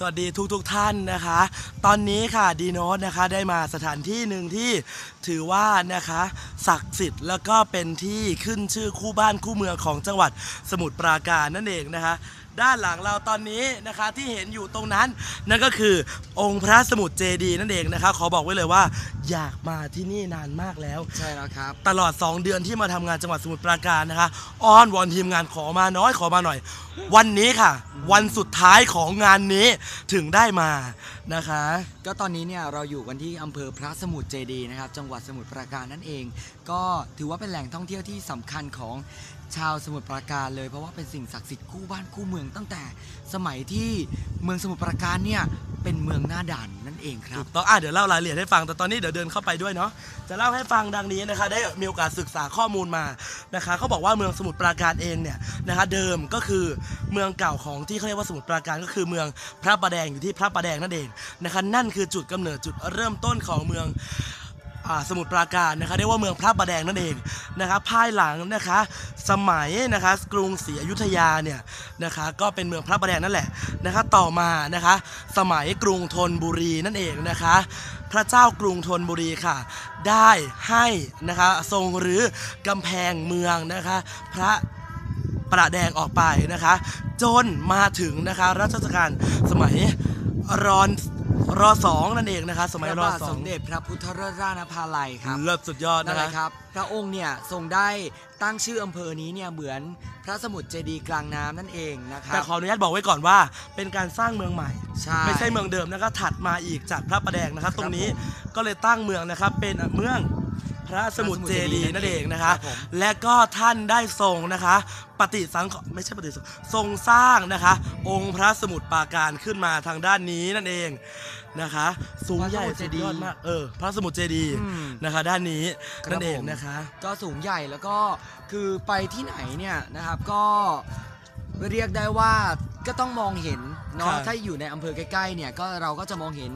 สวัสดีทุกทุกๆท่านนะคะ ตอนนี้ค่ะดีโนสนะคะได้มาสถานที่หนึ่งที่ถือว่านะคะศักดิ์สิทธิ์แล้วก็เป็นที่ขึ้นชื่อคู่บ้านคู่เมืองของจังหวัดสมุทรปราการนั่นเองนะคะ ด้านหลังเราตอนนี้นะคะที่เห็นอยู่ตรงนั้น นั่นก็คือองค์พระสมุทรเจดีย์นั่นเองนะคะ ขอบอกไว้เลยว่า อยากมาที่นี่นานมากแล้ว ใช่แล้วครับ ตลอด 2 เดือนที่มาทำงานจังหวัดสมุทรปราการนะคะอ้อนวอนทีมงานขอมาน้อยขอมาหน่อย วันนี้ค่ะ วันสุดท้ายของงานนี้ถึงได้มานะคะ ก็ตอนนี้เนี่ยเราอยู่กันที่อำเภอพระสมุทรเจดีย์นะครับ จังหวัดสมุทรปราการนั่นเอง ก็ถือว่าเป็นแหล่งท่องเที่ยวที่สำคัญของ ชาวสมุทรปราการเลยเพราะว่าเป็นสิ่งศักดิ์สิทธิ์คู่บ้านคู่เมืองตั้งแต่สมัยที่เมืองสมุทรปราการเนี่ยเป็นเมืองหน้าด่านนั่นเองครัถูบ กต้องอะเดี๋ยวเล่ารายละเอียดให้ฟังแต่ตอนนี้เดี๋ยวเดินเข้าไปด้วยเนาะจะเล่าให้ฟังดังนี้นะคะ ได้มีโอกาสศึกษาข้อมูลมานะคะเขาบอกว่าเมืองสมุทรปราการเองเนี่ยนะคะ เดิมก็คือเมืองเก่าของที่เขาเรียกว่าสมุทรปราการก็คือเมืองพระประแดงอยู่ที่พระประแดงนั่นเองนะคะ นั่นคือจุดกำเนิดจุดเริ่มต้นของเมือง สมุทรปราการนะคะเรียกว่าเมืองพระประแดงนั่นเองนะคะภายหลังนะคะสมัยนะคะกรุงศรีอยุธยาเนี่ยนะคะก็เป็นเมืองพระประแดงนั่นแหละนะคะต่อมานะคะสมัยกรุงธนบุรีนั่นเองนะคะพระเจ้ากรุงธนบุรีค่ะ ได้ให้นะคะทรงรื้อกำแพงเมืองนะคะพระประแดงออกไปนะคะ จนมาถึงนะคะรัชกาลสมัยรอน รอสองนั่นเองนะคะสพมัยระรอบาทสอสงมเด็จพระพุทธราชนภาลัยครับเลิศสุดยอดนั่นะนแหคะละครับพระองค์เนี่ยทรงได้ตั้งชื่ออำเภอนี้เนี่ยเหมือนพระสมุทรเจดีย์กลางน้ำนั่นเองนะครัแต่บขออนุญาตบอกไว้ก่อนว่า เป็นการสร้างเมืองใหม่ใช่ไม่ใช่เมืองเดิมนะครับถัดมาอีกจากพระประแดงนะครับครับตรงนี้ผมก็เลยตั้งเมืองนะครับเป็นเมือง พระสมุทรเจดีย์นั่นเองนะคะครับผมและก็ท่านได้ทรงนะคะ ปฏิสังขรณ์ไม่ใช่ปฏิสังขรณ์ทรงสร้างนะคะ องค์พระสมุทรปราการขึ้นมาทางด้านนี้นั่นเองนะคะ สูงใหญ่สุดยอดมากเออพระสมุทรเจดีย์อืม นะคะ ด้านนี้ครับนั่นเองผม นะคะ ก็สูงใหญ่แล้วก็คือไปที่ไหนเนี่ยนะครับก็เรียกได้ว่าก็ต้องมองเห็นครั เนาะบถ้าอยู่ในอำเภอใกล้ๆ เนี่ยก็เราก็จะมองเห็น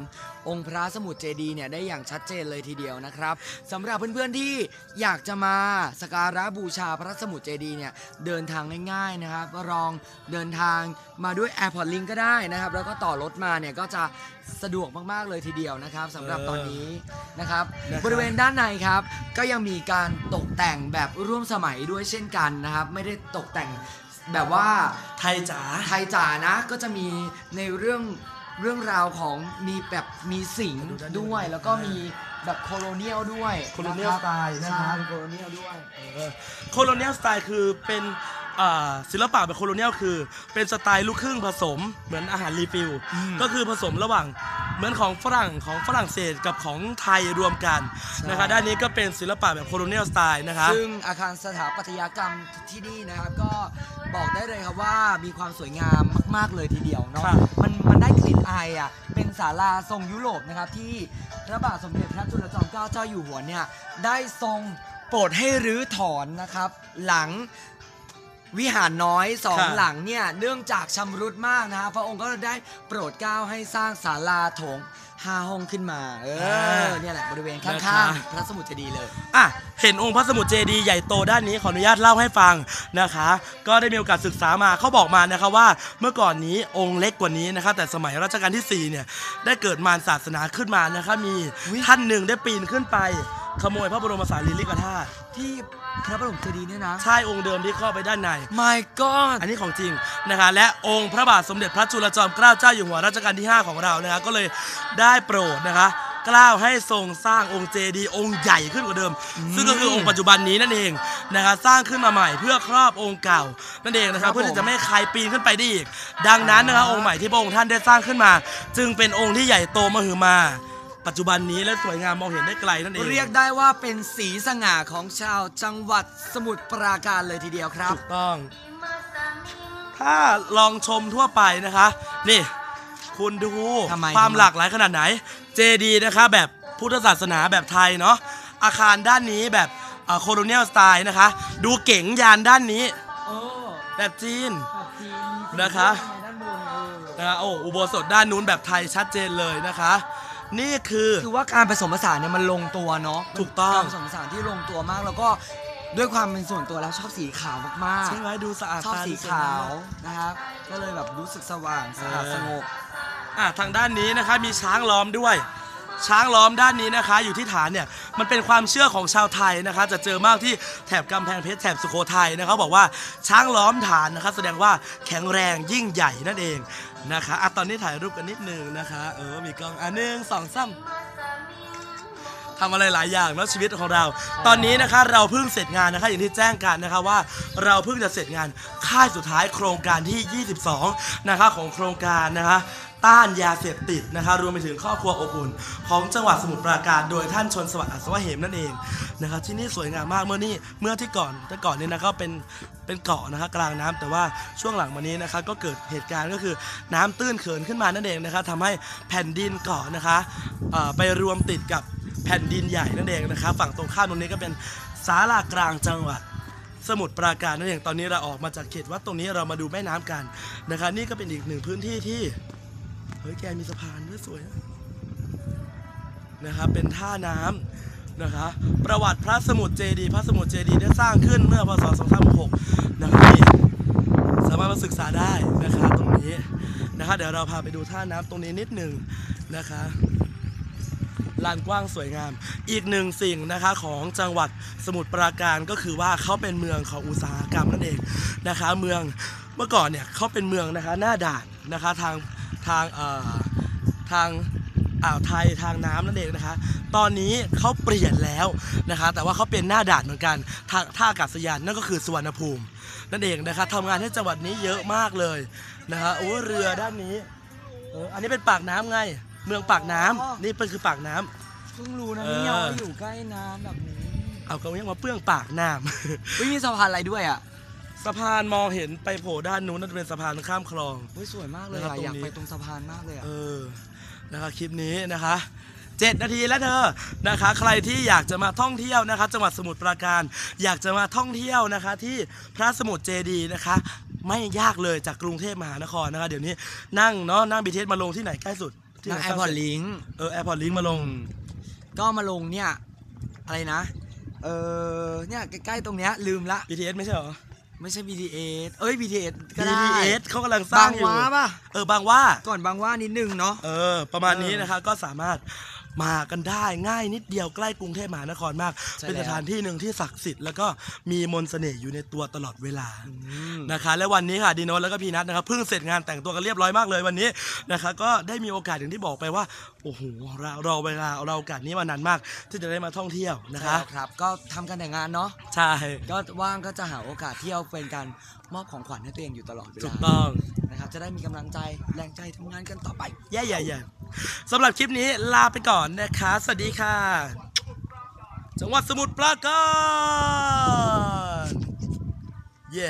องค์พระสมุทรเจดีย์เนี่ยได้อย่างชัดเจนเลยทีเดียวนะครับสำหรับเพื่อนๆที่อยากจะมาสกการะบูชาพระสมุทรเจดีย์เนี่ยเดินทางง่ายๆนะครับก็ลองเดินทางมาด้วย Airport Link ก็ได้นะครับ แล้วก็ต่อรถมาเนี่ยก็จะสะดวกมากๆเลยทีเดียวนะครับสำหรับตอนนี้นะครับนะครับ บริเวณด้านในครับ ก็ยังมีการตกแต่งแบบร่วมสมัยด้วยเช่นกันนะครับ ไม่ได้ตกแต่ง แบบว่าไทยจ๋าไทยจ๋านะก็จะมีในเรื่องเรื่องราวของมีแบบมีสิงห์ดูด้านนู้นด้วย แล้วก็มีแบบโคโลเนียลด้วย colonial ะครับ style นะครับใช่โคโลเนียลด้วยโคโลเนียลสไตล์คือเป็น อ่าศิลปะแบบโคโลเนียลคือ เป็นสไตล์ลูกครึ่งผสมเหมือนอาหารรีฟิลอืมก็คือผสมระหว่างเหมือนของฝรั่งของฝรั่งเศสกับของไทยรวมกันนะคะด้านนี้ก็เป็นศิลปะแบบโคโลเนียลสไตล์นะคะซึ่งอาคารสถาปัตยกรรมที่นี่นะครับก็บอกได้เลยครับว่ามีความสวยงามมาก ๆ เลยทีเดียวเนาะครับมันมันได้กลิ่นอายอะเป็นศาลาทรงยุโรปนะครับที่พระบาทสมเด็จพระจุลจอมเกล้าเจ้าอยู่หัวเนี่ยได้ทรงโปรดให้รื้อถอนนะครับ หลัง วิหารน้อยสองครับหลังเนี่ยเนื่องจากชำรุดมากนะครับพระองค์ก็ได้โปรดเกล้าให้สร้างศาลาโถง ห้าห้องขึ้นมา เออเนี่ยแหละบริเวณข้างๆพระสมุทรเจดีย์เลยอะเห็นองค์พระสมุทรเจดีย์ใหญ่โตด้านนี้ขออนุญาตเล่าให้ฟังนะคะ ก็ได้มีโอกาสศึกษามาเขาบอกมานะคะว่า เมื่อก่อนนี้องค์เล็กกว่านี้นะคะแต่สมัยรัชกาลที่สี่เนี่ยได้เกิดมารศาสนาขึ้นมานะคะมีอุ๊ยท่านหนึ่งได้ปีนขึ้นไป ขโมยพระบรมสารีริกธาตุที่พระบรมเจดีย์เนี่ยนะใช่องค์เดิมที่เข้าไปด้านใน My God อันนี้ของจริงนะคะ และองค์พระบาทสมเด็จพระจุลจอมเกล้าเจ้าอยู่หัวรัชกาลที่ 5 ของเรานะคะก็เลยได้โปรดนะคะกล้าวให้ทรงสร้างองค์เจดีย์องค์ใหญ่ขึ้นกว่าเดิม ซึ่งก็คือองค์ปัจจุบันนี้นั่นเองนะคะสร้างขึ้นมาใหม่เพื่อครอบองค์เก่านั่นเองนะคครัรับบเพื่อที่ผมจะไม่ให้ใครปีนขึ้นไปได้อีก ดังนั้นนะคะองค์ใหม่ที่พระองค์ท่านได้สร้างขึ้นมา จึงเป็นองค์ที่ใหญ่โตมหึมา ปัจจุบันนี้และสวยงามมองเห็นได้ไกลนั่นเองเรียกได้ว่าเป็นสีสง่าของชาวจังหวัดสมุทรปราการเลยทีเดียวครับถูกต้อง ถ้าลองชมทั่วไปนะคะ นี่ คุณดูทำไมความทำไม หลากหลายขนาดไหน เจดีนะคะแบบพุทธศาสนาแบบไทยเนาะอาคารด้านนี้แบบโคโลเนียลสไตล์นะคะ ดูเก๋งยานด้านนี้ โอ้แบบจีนแบบจีนนะคะ ด้านบนเออนะคะโอ้อุโบสถด้านนู้นแบบไทยชัดเจนเลยนะคะ นี่คือ คือว่าการผสมผสานเนี่ยมันลงตัวเนาะถูกต้อง การผสมผสานที่ลงตัวมากแล้วก็ด้วยความเป็นส่วนตัวแล้วชอบสีขาวมากใช่ไหมดูสะอาดๆชอบตาสีดูวยขางมวนะครับก็เลยแบบรู้สึกสว่างสะอาดเออ สงบ อะทางด้านนี้นะคะมีช้างล้อมด้วย ช้างล้อมด้านนี้นะคะ อยู่ที่ฐานเนี่ยมันเป็นความเชื่อของชาวไทยนะคะ จะเจอมากที่แถบกำแพงเพชรแถบสุโขทัยนะครับอกว่าช้างล้อมฐานนะคะ แสดงว่าแข็งแรงยิ่งใหญ่นั่นเองนะคะอะตอนนี้ถ่ายรูปกันนิดนึงนะคะ เออมีกล้องอะหนึ่งสองสาม ทำอะไรหลายอย่างแล้วชีวิตของเรา ตอนนี้นะคะเราเพิ่งเสร็จงานนะคะอย่างที่แจ้งกันนะคะว่าเราเพิ่งจะเสร็จงานค่ายสุดท้ายโครงการที่ 22 นะคะของโครงการนะคะต้านยาเสพติดนะคะรวมไปถึงครอบครัวอบอุ่น ของจังหวัดสมุทรปราการโดยท่านชนสวัสดิ์อัศวะเหมนั่นเองนะคะที่นี่สวยงามมากเมื่อนี่เมื่อที่ก่อนแต่ก่อนเนี่ยนะก็เป็นเป็นเกาะนะคะกลางน้ำแต่ว่าช่วงหลังมานี้นะคะก็เกิดเหตุการณ์ก็คือน้ำตื้นเขินขึ้นมานั่นเองนะคะทำให้แผ่นดินเกาะนะคะไปรวมติดกับ แผ่นดินใหญ่นั่นเองนะครับฝั่งตรงข้ามตรงนี้ก็เป็นศาลากลางจังหวัดสมุทรปราการนั่นเองตอนนี้เราออกมาจากเขตวัดตรงนี้เรามาดูแม่น้ำกันนะคะนี่ก็เป็นอีกหนึ่งพื้นที่ที่เฮ้ยแกมีสะพานด้วยสวยนะนะครับเป็นท่าน้ำนะคะประวัติพระสมุทรเจดีพระสมุทรเจดีได้สร้างขึ้นเมื่อพศ 2566 นะครับนี่สามารถมาศึกษาได้นะคะตรงนี้นะคะเดี๋ยวเราพาไปดูท่าน้ำตรงนี้นิดหนึ่งนะคะ ลานกว้างสวยงาม อีกหนึ่งสิ่งนะคะของจังหวัดสมุทรปราการก็คือว่าเขาเป็นเมืองของอุตสาหกรรมนั่นเองนะคะ เมืองเมื่อก่อนเนี่ยเขาเป็นเมืองนะคะหน้าด่านนะคะทางทางเอ่อทางอ่าวไทยทางน้ำนั่นเองนะคะ ตอนนี้เขาเปลี่ยนแล้วนะคะ แต่ว่าเขาเป็นหน้าด่านเหมือนกันทางท่าอากาศยานนั่นก็คือสุวรรณภูมินั่นเองนะคะทำงานให้จังหวัดนี้เยอะมากเลยนะคะโอ้เรือด้านนี้เอออันนี้เป็นปากน้ำไง เมืองปากน้ำนี่เป็นคือปากน้ำ เพิ่งรู้นะเออเนี่ยว่าอยู่ใกล้น้ำแบบนี้เอากระเวียงมาเปื้องปากน้เฮ้ยมีสะพานอะไรด้วยอะำสะพานมองเห็นไปโผล่ด้านนู้นน่าจะเป็นสะพานข้ามคลอง เฮ้ยสวยมากเลยนะครับอะตรงนี้อยากไปตรงสะพานมากเลยอะ เออนะคะคลิปนี้นะคะเจ็ดนาทีแล้วเธอนะคะ ใครที่อยากจะมาท่องเที่ยวนะคะ จังหวัดสมุทรปราการ อยากจะมาท่องเที่ยวนะคะ ที่พระสมุทรเจดีย์นะคะ ไม่ยากเลยจากกรุงเทพมหานครนะคะ เดี๋ยวนี้นั่งเนาะนั่งบีเทสมาลงที่ไหนใกล้สุด ที่นั่งไหแอร์พอร์ตลิงเออแอร์พอร์ตลิงมาลง ก็มาลงเนี่ย อะไรนะ เออเนี่ยใกล้ๆตรงเนี้ยลืมละ BTS ไม่ใช่เหรอ ไม่ใช่ BTS เอ้ย BTS ก็ได้ BTS เขากำลังสร้าบางงอยู่ว้าป่ะ เออบางว่า ก่อนบางว่านิดนึงเนาะ เออ ประมาณนี้เออนะคะก็สามารถ มากันได้ง่ายนิดเดียวใกล้กรุงเทพมหานครมาก ใช่เป็นแล้ว สถานที่หนึ่งที่ศักดิ์สิทธิ์แล้วก็มีมนต์เสน่ห์อยู่ในตัวตลอดเวลาอืมนะคะและวันนี้ค่ะดีโนตแล้วก็พีนัทนะครับเพิ่งเสร็จงานแต่งตัวกันเรียบร้อยมากเลยวันนี้นะคะก็ได้มีโอกาสอย่างที่บอกไปว่าโอ้โหเราเราเวลาเราโอกาสนี้มานานมาก ที่จะได้มาท่องเที่ยวนะใช่คะแล้วครับ ก็ทำกันแต่งงานเนาะ ใช่ก็ว่างก็จะหาโอกาสเที่ยวเป็นการมอบของขวัญให้ตัวเองอยู่ตลอดเวถูลากต้องนะครับ จะได้มีกำลังใจแรงใจทำงานกันต่อไป แย่ๆๆ สำหรับคลิปนี้ลาไปก่อนนะคะ สวัสดีค่ะ จังหวัดสมุทรปราการเย้